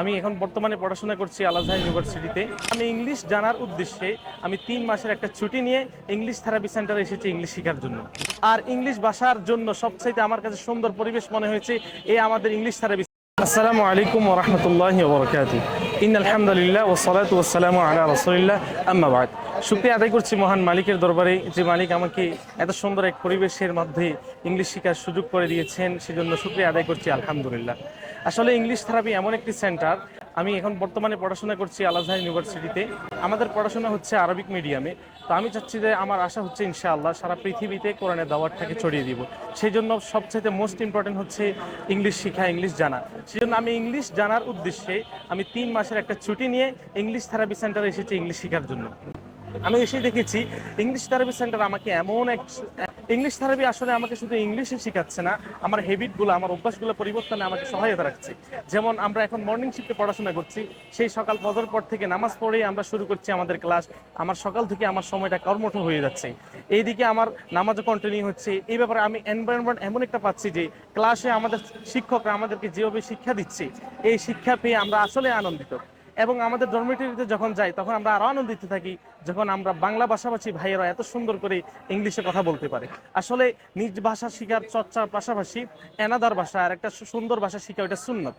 আমি এখন বর্তমানে পড়াশোনা করছি আলাদা ইউনিভার্সিটিতে। আমি ইংলিশ জানার উদ্দেশ্যে আমি তিন মাসের একটা ছুটি নিয়ে ইংলিশ থেরাপি সেন্টারে এসেছি ইংলিশ শেখার জন্য। আর ইংলিশ ভাষার জন্য সবচাইতে আমার কাছে সুন্দর পরিবেশ মনে হয়েছে এই আমাদের ইংলিশ থেরাপি আসসালামু আলাইকুম ওরহমতুল্লাহ ইন আলহামদুলিল্লাহ বারাকাতুহু। ইন্নাল হামদুলিল্লাহ ওয়া সালাতু ওয়া সালামু আলা রসুলিল্লাহ, আম্মা বাদ শুকরিয়া আদায় করছি মহান মালিকের দরবারে। যে মালিক আমাকে এত সুন্দর এক পরিবেশের মধ্যে ইংলিশ শেখার সুযোগ করে দিয়েছেন, সেজন্য শুকরিয়া আদায় করছি আলহামদুলিল্লাহ। আসলে ইংলিশ থেরাপি এমন একটি সেন্টার, আমি এখন বর্তমানে পড়াশোনা করছি আলাদা ইউনিভার্সিটিতে। আমাদের পড়াশোনা হচ্ছে আরবিক মিডিয়ামে। তো আমি চাচ্ছি যে আমার আশা হচ্ছে, ইনশাআল্লাহ, সারা পৃথিবীতে কোরআনের দাওয়াতটাকে ছড়িয়ে দিব। সেই জন্য সবচাইতে মোস্ট ইম্পর্টেন্ট হচ্ছে ইংলিশ শেখা, ইংলিশ জানা। সেই জন্য আমি ইংলিশ জানার উদ্দেশ্যে আমি তিন মাসের একটা ছুটি নিয়ে ইংলিশ থেরাপি সেন্টারে এসেছি ইংলিশ শেখার জন্য। আমি এসে দেখেছি ইংলিশ থেরাপি সেন্টার আমাকে এমন এক ইংলিশ থেরাপি আসলে আমাকে শুধু ইংলিশে শেখাচ্ছে না, আমার হ্যাবিটগুলো আমার অভ্যাসগুলো পরিবর্তনে আমাকে সহায়তা রাখছে। যেমন আমরা এখন মর্নিং শিফটে পড়াশোনা করছি, সেই সকাল ফজর পর থেকে নামাজ পড়েই আমরা শুরু করছি আমাদের ক্লাস আমার সকাল থেকে আমার সময়টা কর্মঠ হয়ে যাচ্ছে। এইদিকে আমার নামাজও কন্টিনিউ হচ্ছে, এই ব্যাপারে আমি এনভায়রনমেন্ট এমন একটা পাচ্ছি যে ক্লাসে আমাদের শিক্ষকরা আমাদেরকে যেভাবে শিক্ষা দিচ্ছে, এই শিক্ষা পেয়ে আমরা আসলে আনন্দিত। এবং আমাদের ডরমিটরিতে যখন যাই, তখন আমরা আরও আনন্দিত থাকি যখন আমরা বাংলা ভাষাভাষী ভাইয়েরা এত সুন্দর করে ইংলিশে কথা বলতে পারে। আসলে নিজ ভাষা শিখার চর্চার পাশাপাশি এনাদার ভাষা আর একটা সুন্দর ভাষা শিখা ওটা সুন্নত।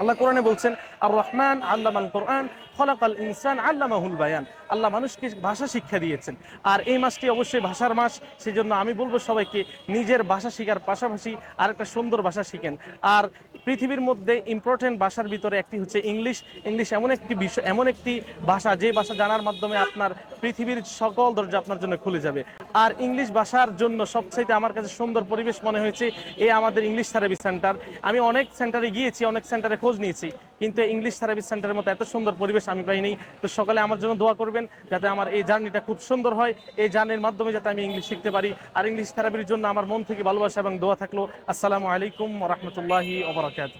আল্লাহ কোরআনে বলছেন আর রহমান আল্লাহ আল কোরআন, খলাকাল ইনসান আল্লামাহুল বায়ান। আল্লাহ মানুষকে ভাষা শিক্ষা দিয়েছেন। আর এই মাসটি অবশ্যই ভাষার মাস সেই জন্য আমি বলব সবাইকে নিজের ভাষা শেখার পাশাপাশি আর একটা সুন্দর ভাষা শিখেন। আর পৃথিবীর মধ্যে ইম্পর্টেন্ট ভাষার ভিতরে একটি হচ্ছে ইংলিশ। ইংলিশ এমন একটি বিষয়, এমন একটি ভাষা, যে ভাষা জানার মাধ্যমে আপনার পৃথিবীর সকল দরজা আপনার জন্য খুলে যাবে। আর ইংলিশ ভাষার জন্য সবচাইতে আমার কাছে সুন্দর পরিবেশ মনে হয়েছে এই আমাদের ইংলিশ থেরাপি সেন্টার আমি অনেক সেন্টারে গিয়েছি, অনেক সেন্টারে খোঁজ নিয়েছি, কিন্তু ইংলিশ থেরাপি সেন্টারের মতো এত সুন্দর পরিবেশ আমি পাইনি। তো সকালে আমার জন্য দোয়া করবেন, যাতে আমার এই জার্নিটা খুব সুন্দর হয়, এই জার্নির মাধ্যমে যাতে আমি ইংলিশ শিখতে পারি। আর ইংলিশ থেরাপির জন্য আমার মন থেকে ভালোবাসা এবং দোয়া থাকল। আসসালামু আলাইকুম রহমতুল্লাহি ওবরাকাত